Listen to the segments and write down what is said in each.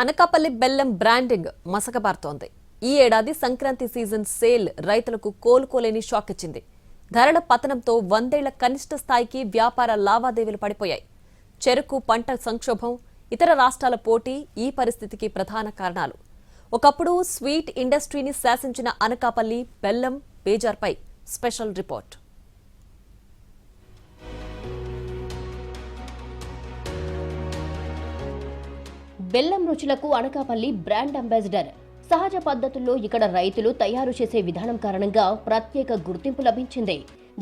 అనకాపల్లి బెల్లం బ్రాండింగ్ మసకబారుతోంది. ఈ ఏడాది సంక్రాంతి సీజన్ సేల్ రైతులకు కోలుకోలేని షాక్ ఇచ్చింది. ధరల పతనంతో వందేళ్ళ కనిష్ట స్థాయికి వ్యాపార లావాదేవీలు పడిపోయాయి. చెరుకు పంట సంక్షోభం ఇతర రాష్ట్రాల పోటీ ఈ పరిస్థితికి ప్రధాన కారణాలు. ఒకప్పుడు స్వీట్ ఇండస్ట్రీని శాసించిన అనకాపల్లి బెల్లం బేజార్పై స్పెషల్ రిపోర్ట్. బెల్లం రుచులకు అనకాపల్లి బ్రాండ్ అంబాసిడర్. సహజ పద్ధతుల్లో ఇక్కడ రైతులు తయారు చేసే విధానం కారణంగా ప్రత్యేక గుర్తింపు లభించింది.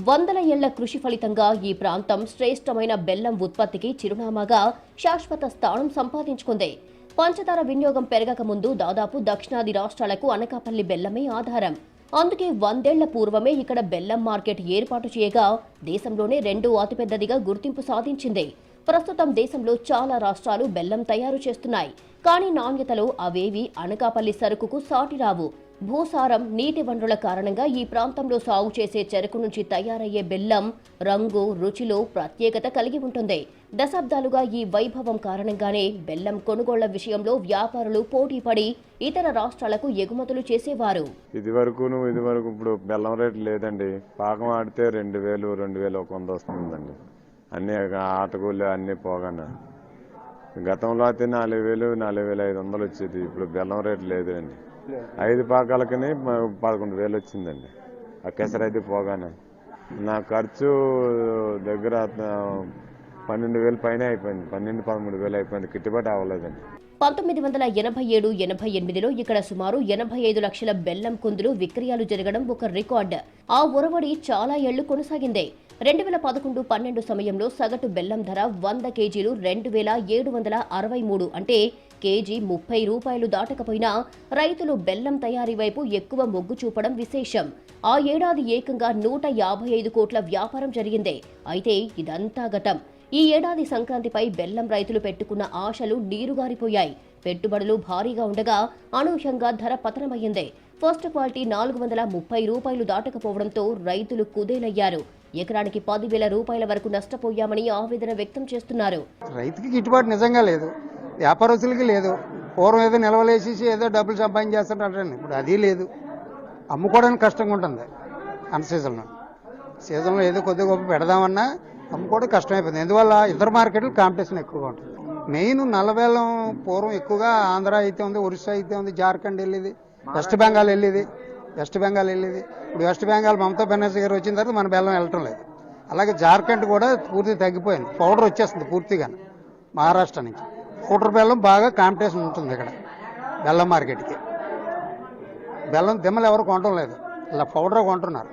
వందల ఏళ్ళ కృషి ఫలితంగా ఈ ప్రాంతం శ్రేష్టమైన బెల్లం ఉత్పత్తికి చిరునామాగా శాశ్వత స్థానం సంపాదించుకుంది. పంచదార వినియోగం పెరగక ముందు దాదాపు దక్షిణాది రాష్ట్రాలకు అనకాపల్లి బెల్లమే ఆధారం. అందుకే వందేళ్ళ పూర్వమే ఇక్కడ బెల్లం మార్కెట్ ఏర్పాటు చేయగా దేశంలోనే రెండో అతిపెద్దదిగా గుర్తింపు సాధించింది. ప్రస్తుతం దేశంలో చాలా రాష్ట్రాలు బెల్లం తయారు చేస్తున్నాయి. కానీ నాణ్యతలో అవేవి అనకాపల్లి సరుకుకు సాటి రావు. భూసారం నీటి వనరుల కారణంగా ఈ ప్రాంతంలో సాగు చేసే చెరకు నుంచి తయారయ్యే బెల్లం రంగు రుచిలో ప్రత్యేకత కలిగి ఉంటుంది. దశాబ్దాలుగా ఈ వైభవం కారణంగానే బెల్లం కొనుగోళ్ళ విషయంలో వ్యాపారులు పోటీపడి ఇతర రాష్ట్రాలకు ఎగుమతులు చేసేవారు. ఇది వరకు ఇది వరకు ఇప్పుడు బెల్లం రేటు లేదండి. పాకం ఆడితే రెండు వేలు రెండు వేలు ఒక వంద వస్తుందండి. అన్ని ఆటకూలు అన్ని పోగానే గతంలో అయితే నాలుగు వేలు నాలుగు వేల ఐదు వందలు వచ్చేది. ఇప్పుడు బెల్లం రేటు లేదు అండి. ఐదు పాకాలకని పదకొండు వేలు వచ్చిందండి. ఆ కేసరైతే పోగానే. నా ఖర్చు దగ్గర పన్నెండు వేలు పైన అయిపోయింది. పన్నెండు పదమూడు వేలు అయిపోయింది. గిట్టుబాటు అవ్వలేదండి. పంతొమ్మిది వందల ఎనభై ఏడు ఎనభై ఎనిమిదిలో ఇక్కడ సుమారు ఎనభై ఐదు లక్షల బెల్లం కుందులు విక్రయాలు జరగడం ఒక రికార్డ్. ఆ ఒరవడి చాలా ఏళ్ళు కొనసాగింది. రెండు వేల పదకొండు పన్నెండు సమయంలో సగటు బెల్లం ధర వంద కేజీలు రెండు వేల ఏడు వందల అరవై మూడు అంటే కేజీ ముప్పై రూపాయలు దాటకపోయినా రైతులు బెల్లం తయారీ వైపు ఎక్కువ మొగ్గు చూపడం విశేషం. ఆ ఏడాది ఏకంగా నూట యాభై ఐదు కోట్ల వ్యాపారం జరిగింది. అయితే ఇదంతా గతం ఈ ఏడాది సంక్రాంతిపై బెల్లం రైతులు పెట్టుకున్న ఆశలు నీరుగారిపోయాయి. పెట్టుబడులు భారీగా ఉండగా అనూహ్యంగా ధర పతనమయ్యింది. ఫస్ట్ క్వాలిటీ నాలుగు వందల ముప్పై రూపాయలు దాటకపోవడంతో రైతులు కుదేలయ్యారు. ఎకరానికి పదివేల రూపాయల వరకు నష్టపోయామని ఆవేదన వ్యక్తం చేస్తున్నారు. రైతుకి గిట్టుబాటు నిజంగా లేదు. వ్యాపారస్తులకి లేదు. పూర్వం ఏదో నిల్వలేసేసి ఏదో డబ్బులు సంపాదించేస్తుంటారండి ఇప్పుడు అది లేదు. అమ్ముకోవడానికి కష్టంగా ఉంటుంది. అన్ సీజన్లో. సీజన్లో ఏదో కొద్దిగా గొప్ప పెడదామన్నా అమ్ముకోవడం కష్టమైపోయింది. ఎందువల్ల? ఇతర మార్కెట్లు కాంపిటీషన్ ఎక్కువగా ఉంటుంది. మెయిన్ నల్లబెల్లం పూర్వం ఎక్కువగా ఆంధ్ర అయితే ఉంది ఒరిస్సా అయితే ఉంది జార్ఖండ్ వెళ్ళేది వెస్ట్ బెంగాల్ వెళ్ళేది వెస్ట్ బెంగాల్ వెళ్ళేది. ఇప్పుడు వెస్ట్ బెంగాల్ మమతా బెనర్జీ గారు వచ్చిన తర్వాత మన బెల్లం వెళ్ళటం లేదు. అలాగే జార్ఖండ్ కూడా పూర్తి తగ్గిపోయింది. పౌడర్ వచ్చేస్తుంది పూర్తిగా మహారాష్ట్ర నుంచి. పౌడర్ బెల్లం బాగా కాంపిటీషన్ ఉంటుంది ఇక్కడ బెల్లం మార్కెట్కి. బెల్లం దిమ్మలు ఎవరు కొనటం లేదు. ఇలా పౌడర్ కొంటున్నారు.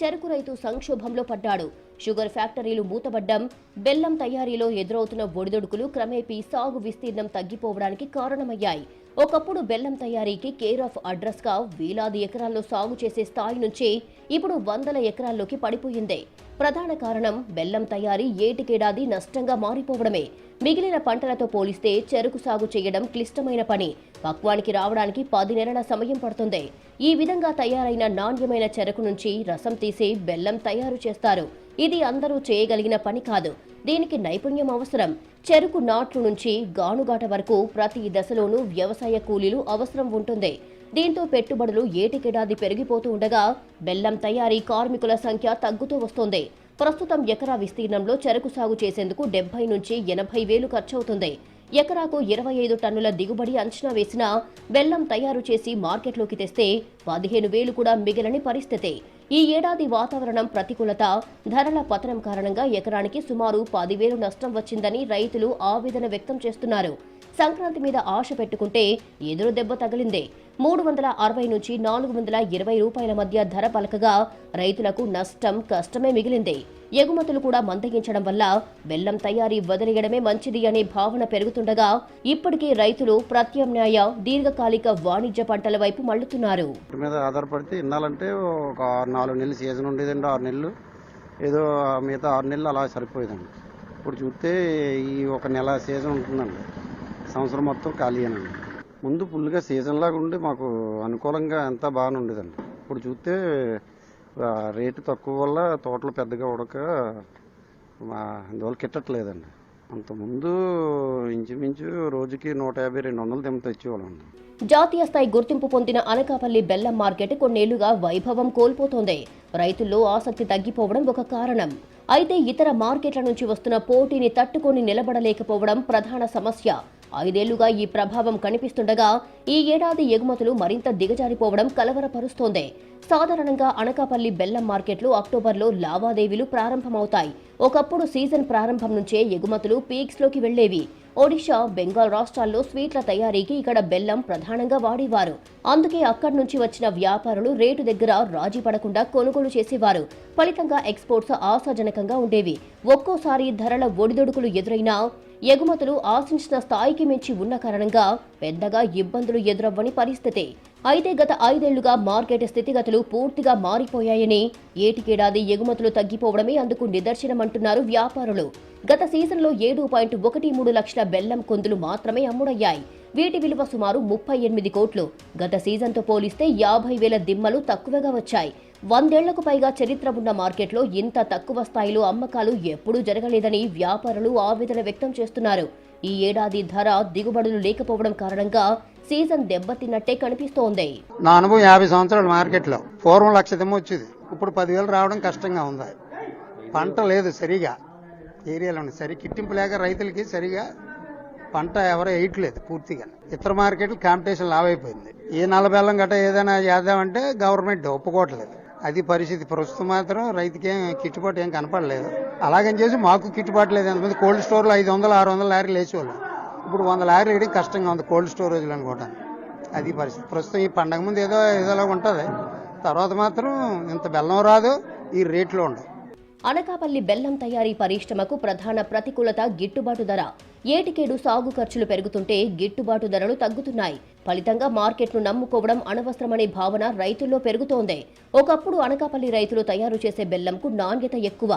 చెరుకు రైతు సంక్షోభంలో పడ్డాడు. షుగర్ ఫ్యాక్టరీలు మూతబడ్డం బెల్లం తయారీలో ఎదురవుతున్న ఒడిదొడుకులు క్రమేపీ సాగు విస్తీర్ణం తగ్గిపోవడానికి కారణమయ్యాయి. ఒకప్పుడు బెల్లం తయారీకి కేర్ ఆఫ్ అడ్రస్గా వేలాది ఎకరాల్లో సాగు చేసే స్థాయి నుంచి ఇప్పుడు వందల ఎకరాల్లోకి పడిపోయింది. ప్రధాన కారణం బెల్లం తయారీ ఏటికేడాది నష్టంగా మారిపోవడమే. మిగిలిన పంటలతో పోలిస్తే చెరుకు సాగు చేయడం క్లిష్టమైన పని. పక్వానికి రావడానికి పది నెలల సమయం పడుతుంది. ఈ విధంగా తయారైన నాణ్యమైన చెరకు నుంచి రసం తీసి బెల్లం తయారు చేస్తారు. ఇది అందరూ చేయగలిగిన పని కాదు. దీనికి నైపుణ్యం అవసరం. చెరుకు నాట్లు నుంచి గానుగాట వరకు ప్రతి దశలోనూ వ్యవసాయ కూలీలు అవసరం ఉంటుంది. దీంతో పెట్టుబడులు ఏటికెడాది పెరిగిపోతూ ఉండగా బెల్లం తయారీ కార్మికుల సంఖ్య తగ్గుతూ వస్తోంది. ప్రస్తుతం ఎకరా విస్తీర్ణంలో చెరకు సాగు చేసేందుకు డెబ్బై నుంచి ఎనభై వేలు ఖర్చవుతుంది. ఎకరాకు ఇరవై ఐదు టన్నుల దిగుబడి అంచనా వేసినా బెల్లం తయారు చేసి మార్కెట్లోకి తెస్తే పదిహేను వేలు కూడా మిగిలని పరిస్థితి. ఈ ఏడాది వాతావరణం ప్రతికూలత ధరల పతనం కారణంగా ఎకరానికి సుమారు పదివేలు నష్టం వచ్చిందని రైతులు ఆవేదన వ్యక్తం చేస్తున్నారు. సంక్రాంతి మీద ఆశ పెట్టుకుంటే ఎదురు దెబ్బ తగిలిందే. మూడు వందల అరవై నుంచి నాలుగు వందల ఇరవై రూపాయల మధ్య ధర పలకగా రైతులకు నష్టం కష్టమే మిగిలింది. ఎగుమతులు కూడా మందగించడం వల్ల బెల్లం తయారీ వదిలేయడమే మంచిది అనే భావన పెరుగుతుండగా ఇప్పటికే రైతులు ప్రత్యామ్నాయ దీర్ఘకాలిక వాణిజ్య పంటల వైపు మళ్ళుతున్నారు. మీద ఆధారపడితే ఇన్నాలంటే ఒక ఆరు నాలుగు నెలలు సీజన్ ఉండేదండి ఆరు నెలలు. ఏదో మిగతా ఆరు నెలలు అలా సరిపోయేదండి. ఇప్పుడు చూస్తే ఈ ఒక నెల సీజన్ ఉంటుందండి. సంవత్సరం మొత్తం ఖాళీ ఖాళీయేనండి ముందు ఫుల్గా సీజన్ లాగా ఉండి మాకు అనుకూలంగా అంతా బాగానే ఉండేదండి. ఇప్పుడు చూస్తే రేటు తక్కువ వల్ల తోటలు పెద్దగా ఉడక మా అందువల్ల కిట్టట్లేదండి. అంతకుముందు ఇంచుమించు రోజుకి నూట యాభై రెండు వందలు తెమ్మ తెచ్చేవాళ్ళం. జాతీయ స్థాయి గుర్తింపు పొందిన అనకాపల్లి బెల్లం మార్కెట్ కొన్నేళ్ళుగా వైభవం కోల్పోతోంది. రైతుల్లో ఆసక్తి తగ్గిపోవడం ఒక కారణం. అయితే ఇతర మార్కెట్ల నుంచి వస్తున్న పోటీని తట్టుకొని నిలబడలేకపోవడం ప్రధాన సమస్య. ఐదేళ్ళుగా ఈ ప్రభావం కనిపిస్తుండగా ఈ ఏడాది ఎగుమతులు మరింత దిగజారిపోవడం కలవరపరుస్తోంది. సాధారణంగా అనకాపల్లి బెల్లం మార్కెట్లు అక్టోబర్లో లావాదేవీలు ప్రారంభమవుతాయి. ఒకప్పుడు సీజన్ ప్రారంభం నుంచే ఎగుమతులు పీక్స్లోకి వెళ్ళేవి ఒడిషా బెంగాల్ రాష్ట్రాల్లో స్వీట్ల తయారీకి ఇక్కడ బెల్లం ప్రధానంగా వాడేవారు. అందుకే అక్కడి నుంచి వచ్చిన వ్యాపారులు రేటు దగ్గర రాజీ పడకుండా కొనుగోలు చేసేవారు. ఫలితంగా ఎక్స్పోర్ట్స్ ఆశాజనకంగా ఉండేవి. ఒక్కోసారి ధరల ఒడిదొడుకులు ఎదురైనా ఎగుమతులు ఆశించిన స్థాయికి మించి ఉన్న కారణంగా పెద్దగా ఇబ్బందులు ఎదురవ్వని పరిస్థితి. అయితే గత ఐదేళ్ళుగా మార్కెట్ స్థితిగతులు పూర్తిగా మారిపోయాయని ఏటికేడాది ఎగుమతులు తగ్గిపోవడమే అందుకు నిదర్శనమంటున్నారు వ్యాపారులు. గత సీజన్లో ఏడు పాయింట్ ఒకటి మూడు లక్షల బెల్లం కొందులు మాత్రమే అమ్ముడయ్యాయి. వీటి విలువ సుమారు ముప్పై ఎనిమిది కోట్లు. గత సీజన్తో పోలిస్తే యాభై వేల దిమ్మలు తక్కువగా వచ్చాయి. వందేళ్ళకు పైగా చరిత్ర ఉన్న మార్కెట్లో ఇంత తక్కువ స్థాయిలో అమ్మకాలు ఎప్పుడూ జరగలేదని వ్యాపారులు ఆవేదన వ్యక్తం చేస్తున్నారు. ఈ ఏడాది ధర దిగుబడులు లేకపోవడం కారణంగా సీజన్ దెబ్బతిన్నట్టే కనిపిస్తోంది. నా అనుభవం యాభై సంవత్సరాలు మార్కెట్లో పూర్వం లక్ష దిమ్మ వచ్చేది. ఇప్పుడు పదివేలు రావడం కష్టంగా ఉంది. పంట లేదు సరిగా. ఏరియాలో సరి కిట్టింపు లేక రైతులకి సరిగా పంట ఎవరో వేయట్లేదు పూర్తిగా. ఇతర మార్కెట్లు కాంపిటీషన్ లావైపోయింది. ఏ నల్ల బెల్లం గట్ట ఏదైనా చేద్దామంటే గవర్నమెంట్ ఒప్పుకోవట్లేదు. అది పరిస్థితి. ప్రస్తుతం మాత్రం రైతుకేం కిట్టుబాటు ఏం కనపడలేదు. అలాగని చేసి మాకు కిట్టుబాటు లేదు. ఎంతమంది కోల్డ్ స్టోర్లో ఐదు వందలు ఆరు వందల లారీలు వేసేవాళ్ళు. ఇప్పుడు వంద లారీలు వేయడం కష్టంగా ఉంది కోల్డ్ స్టోరేజ్లు అనుకోవటానికి అది పరిస్థితి. ప్రస్తుతం ఈ పండగ ముందు ఏదో ఏదోలా ఉంటుంది. తర్వాత మాత్రం ఇంత బెల్లం రాదు ఈ రేట్లో ఉండవు అనకాపల్లి బెల్లం తయారీ పరిశ్రమకు ప్రధాన ప్రతికూలత గిట్టుబాటు ధర. ఏటికేడు సాగు ఖర్చులు పెరుగుతుంటే గిట్టుబాటు ధరలు తగ్గుతున్నాయి. ఫలితంగా మార్కెట్ను నమ్ముకోవడం అనవసరమనే భావన రైతుల్లో పెరుగుతోంది. ఒకప్పుడు అనకాపల్లి రైతులు తయారు చేసే బెల్లంకు నాణ్యత ఎక్కువ.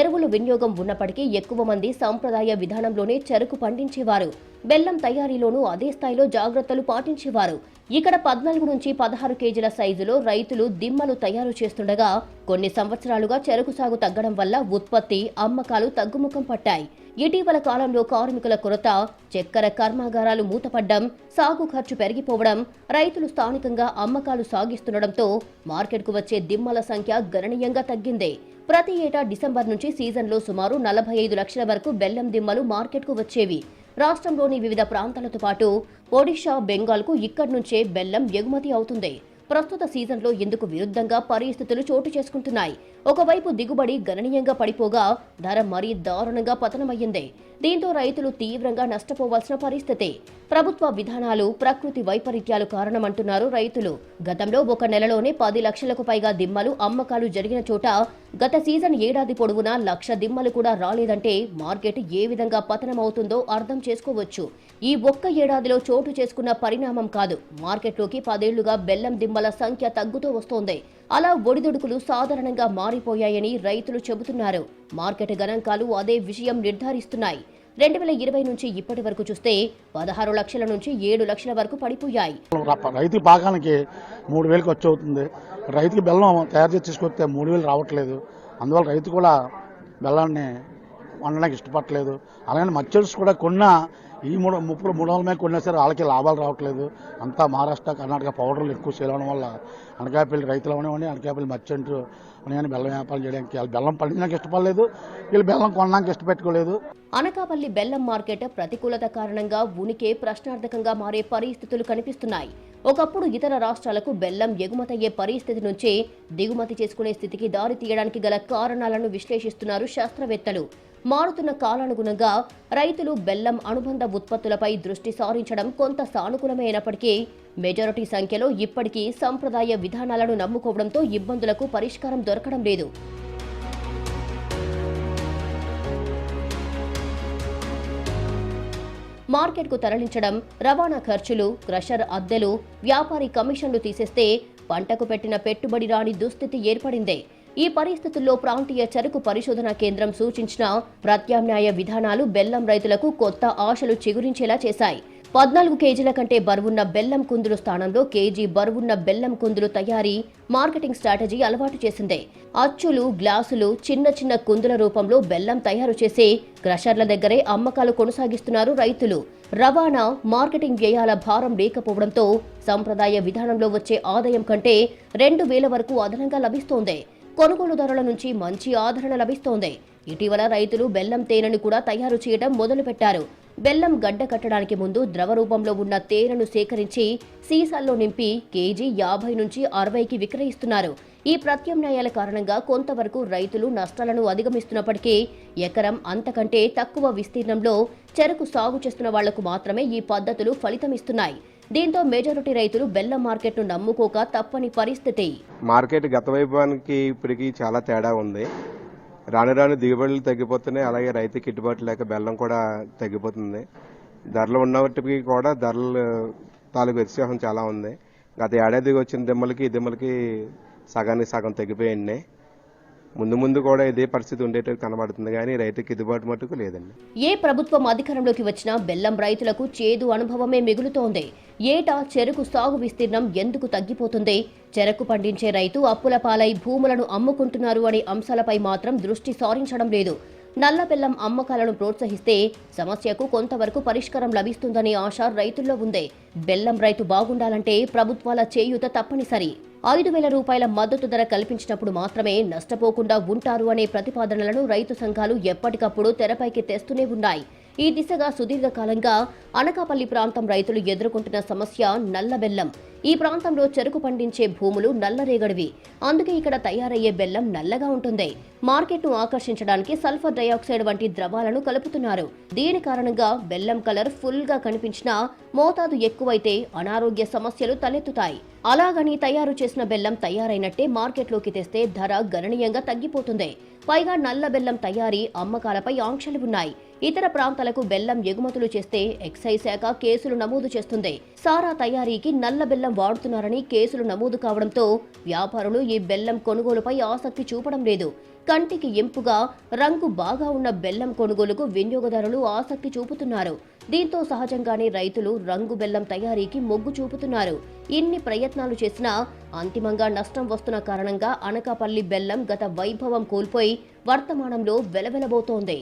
ఎరువులు వినియోగం ఉన్నప్పటికీ ఎక్కువ మంది సాంప్రదాయ విధానంలోనే చెరుకు పండించేవారు. బెల్లం తయారీలోనూ అదే స్థాయిలో జాగ్రత్తలు పాటించేవారు. ఇక్కడ పద్నాలుగు నుంచి పదహారు కేజీల సైజులో రైతులు దిమ్మలు తయారు చేస్తుండగా కొన్ని సంవత్సరాలుగా చెరుకు సాగు తగ్గడం వల్ల ఉత్పత్తి అమ్మకాలు తగ్గుముఖం పట్టాయి. ఇటీవల కాలంలో కార్మికుల కొరత చక్కెర కర్మాగారాలు మూతపడ్డం సాగు ఖర్చు పెరిగిపోవడం రైతులు స్థానికంగా అమ్మకాలు సాగిస్తుండటంతో మార్కెట్కు వచ్చే దిమ్మల సంఖ్య గణనీయంగా తగ్గింది. ప్రతి ఏటా డిసెంబర్ నుంచి సీజన్లో సుమారు నలభై ఐదు లక్షల వరకు బెల్లం దిమ్మలు మార్కెట్కు వచ్చేవి. రాష్ట్రంలోని వివిధ ప్రాంతాలతో పాటు ఒడిషా బెంగాల్కు ఇక్కడి నుంచే బెల్లం ఎగుమతి అవుతుంది. ప్రస్తుత సీజన్లో ఇందుకు విరుద్ధంగా పరిస్థితులు చోటు చేసుకుంటున్నాయి? ఒకవైపు దిగుబడి గణనీయంగా పడిపోగా ధర మరీ దారుణంగా పతనమయ్యింది. దీంతో రైతులు తీవ్రంగా నష్టపోవాల్సిన పరిస్థితి. ప్రభుత్వ విధానాలు ప్రకృతి వైపరీత్యాలు కారణమంటున్నారు రైతులు. గతంలో ఒక నెలలోనే పది లక్షలకు పైగా దిమ్మలు అమ్మకాలు జరిగిన చోట గత సీజన్ ఏడాది పొడవునా లక్ష దిమ్మలు కూడా రాలేదంటే మార్కెట్ ఏ విధంగా పతనమవుతుందో అర్థం చేసుకోవచ్చు. ఈ ఒక్క ఏడాదిలో చోటు చేసుకున్న పరిణామం కాదు. మార్కెట్లోకి పదేళ్ళుగా బెల్లం దిమ్మల సంఖ్య తగ్గుతూ వస్తోంది. అలా ఒడిదుడుకులు సాధారణంగా మారిపోయాయని రైతులు చెబుతున్నారు. మార్కెట్ గణాంకాలు అదే విషయం నిర్ధారిస్తున్నాయి. రెండు వేల ఇరవై నుంచి ఇప్పటి వరకు చూస్తే పదహారు లక్షల నుంచి ఏడు లక్షల వరకు పడిపోయాయి. రైతు భాగానికి మూడు వేలు ఖర్చు అవుతుంది. రైతుకి బెల్లం తయారు చేసి తీసుకొస్తే మూడు వేలు రావట్లేదు. అందువల్ల రైతు కూడా బెల్లాన్ని వండడానికి ఇష్టపడలేదు అలాగే మర్చెంట్స్ కూడా కొన్న ఈ మూడు ముప్పులు మూడు వందల మీద కొన్నా సరే వాళ్ళకి లాభాలు రావట్లేదు. అంతా మహారాష్ట్ర కర్ణాటక పౌడర్లు ఎక్కువ సేల్ అవడం వల్ల అనకాపల్లి రైతులు అవనివ్వండి అనకాపల్లి మర్చెంట్ కానీ బెల్లం వ్యాపారం చేయడానికి వాళ్ళు బెల్లం పండించడానికి ఇష్టపడలేదు. వీళ్ళు బెల్లం కొనడానికి ఇష్టపెట్టుకోలేదు. అనకాపల్లి బెల్లం మార్కెట్ ప్రతికూలత కారణంగా ఉనికి ప్రశ్నార్థకంగా మారే పరిస్థితులు కనిపిస్తున్నాయి. ఒకప్పుడు ఇతర రాష్ట్రాలకు బెల్లం ఎగుమతయ్యే పరిస్థితి నుంచే దిగుమతి చేసుకునే స్థితికి దారి తీయడానికి గల కారణాలను విశ్లేషిస్తున్నారు శాస్త్రవేత్తలు. మారుతున్న కాలానుగుణంగా రైతులు బెల్లం అనుబంధ ఉత్పత్తులపై దృష్టి సారించడం కొంత సానుకూలమైనప్పటికీ మెజారిటీ సంఖ్యలో ఇప్పటికీ సంప్రదాయ విధానాలను నమ్ముకోవడంతో ఇబ్బందులకు పరిష్కారం దొరకడం లేదు. మార్కెట్కు తరలించడం రవాణా ఖర్చులు క్రషర్ అద్దెలు వ్యాపారి కమిషన్లు తీసేస్తే పంటకు పెట్టిన పెట్టుబడి రాని దుస్థితి ఏర్పడింది. ఈ పరిస్థితుల్లో ప్రాంతీయ చెరుకు పరిశోధన కేంద్రం సూచించిన ప్రత్యామ్నాయ విధానాలు బెల్లం రైతులకు కొత్త ఆశలు చిగురించేలా చేశాయి. పద్నాలుగు కేజీల కంటే బరువున్న బెల్లం కుందులు స్థానంలో కేజీ బరువున్న బెల్లం కుందులు తయారీ మార్కెటింగ్ స్ట్రాటజీ అలవాటు చేసింది. అచ్చులు గ్లాసులు చిన్న చిన్న కుందుల రూపంలో బెల్లం తయారు చేసి క్రషర్ల దగ్గరే అమ్మకాలు కొనసాగిస్తున్నారు రైతులు. రవాణా మార్కెటింగ్ వ్యయాల భారం లేకపోవడంతో సంప్రదాయ విధానంలో వచ్చే ఆదాయం కంటే రెండు వేల వరకు అదనంగా లభిస్తోంది. కొనుగోలుదారుల నుంచి మంచి ఆదరణ లభిస్తోంది. ఇటీవల రైతులు బెల్లం తేనెను కూడా తయారు చేయడం మొదలుపెట్టారు. బెల్లం గడ్డ కట్టడానికి ముందు ద్రవ రూపంలో ఉన్న తేనెను సేకరించి సీసాల్లో నింపి కేజీ యాభై నుంచి అరవైకి విక్రయిస్తున్నారు. ఈ ప్రత్యామ్నాయాల కారణంగా కొంతవరకు రైతులు నష్టాలను అధిగమిస్తున్నప్పటికీ ఎకరం అంతకంటే తక్కువ విస్తీర్ణంలో చెరకు సాగు చేస్తున్న వాళ్ళకు మాత్రమే ఈ పద్ధతులు ఫలితమిస్తున్నాయి. దీంతో మెజారిటీ రైతులు బెల్లం మార్కెట్ను నమ్ముకోక తప్పని పరిస్థితి. మార్కెట్ గత వైభవానికి ఇప్పటికీ చాలా తేడా ఉంది. రాను రాను దిగుబడులు తగ్గిపోతున్నాయి. అలాగే రైతు గిట్టుబాటు లేక బెల్లం కూడా తగ్గిపోతుంది. ధరలు ఉన్నప్పటికీ కూడా ధరలు తాలూకు వ్యత్యాసం చాలా ఉంది. గత ఏడాదికి వచ్చిన దిమ్మలకి దిమ్మలకి సగానికి సగం తగ్గిపోయింది ముందు ముందు కూడా ఇదే పరిస్థితి ఉండేటట్టు కనబడుతుంది కానీ రైతుకి గిట్టుబాటు మటుకు లేదండి. ఏ ప్రభుత్వం అధికారంలోకి వచ్చినా బెల్లం రైతులకు చేదు అనుభవమే మిగులుతోంది. ఏటా చెరుకు సాగు విస్తీర్ణం ఎందుకు తగ్గిపోతుంది? చెరకు పండించే రైతు అప్పుల పాలై భూములను అమ్ముకుంటున్నారు అనే అంశాలపై మాత్రం దృష్టి సారించడం లేదు. నల్ల బెల్లం అమ్మకాలను ప్రోత్సహిస్తే సమస్యకు కొంతవరకు పరిష్కారం లభిస్తుందనే ఆశ రైతుల్లో ఉంది. బెల్లం రైతు బాగుండాలంటే ప్రభుత్వాల చేయూత తప్పనిసరి. ఐదు వేల రూపాయల మద్దతు ధర కల్పించినప్పుడు మాత్రమే నష్టపోకుండా ఉంటారు అనే ప్రతిపాదనలను రైతు సంఘాలు ఎప్పటికప్పుడు తెరపైకి తెస్తూనే ఉన్నాయి. ఈ దిశగా సుదీర్ఘకాలంగా అనకాపల్లి ప్రాంతం రైతులు ఎదుర్కొంటున్న సమస్య నల్ల బెల్లం. ఈ ప్రాంతంలో చెరుకు పండించే భూములు నల్లరేగడివి. అందుకే ఇక్కడ తయారయ్యే బెల్లం నల్లగా ఉంటుంది. మార్కెట్ను ఆకర్షించడానికి సల్ఫర్ డయాక్సైడ్ వంటి ద్రవాలను కలుపుతున్నారు. దీని కారణంగా బెల్లం కలర్ ఫుల్గా కనిపించినా మోతాదు ఎక్కువైతే అనారోగ్య సమస్యలు తలెత్తుతాయి. అలాగని తయారు చేసిన బెల్లం తయారైనట్టే మార్కెట్లోకి తెస్తే ధర గణనీయంగా తగ్గిపోతుంది. పైగా నల్ల బెల్లం తయారీ అమ్మకాలపై ఆంక్షలు ఉన్నాయి. ఇతర ప్రాంతాలకు బెల్లం ఎగుమతులు చేస్తే ఎక్సైజ్ శాఖ కేసులు నమోదు చేస్తుంది. సారా తయారీకి నల్ల బెల్లం వాడుతున్నారని కేసులు నమోదు కావడంతో వ్యాపారులు ఈ బెల్లం కొనుగోలుపై ఆసక్తి చూపడం లేదు. కంటికి ఎంపుగా రంగు బాగా ఉన్న బెల్లం కొనుగోలుకు వినియోగదారులు ఆసక్తి చూపుతున్నారు. దీంతో సహజంగానే రైతులు రంగు బెల్లం తయారీకి మొగ్గు చూపుతున్నారు. ఇన్ని ప్రయత్నాలు చేసినా అంతిమంగా నష్టం వస్తున్న కారణంగా అనకాపల్లి బెల్లం గత వైభవం కోల్పోయి వర్తమానంలో వెలవెలబోతోంది.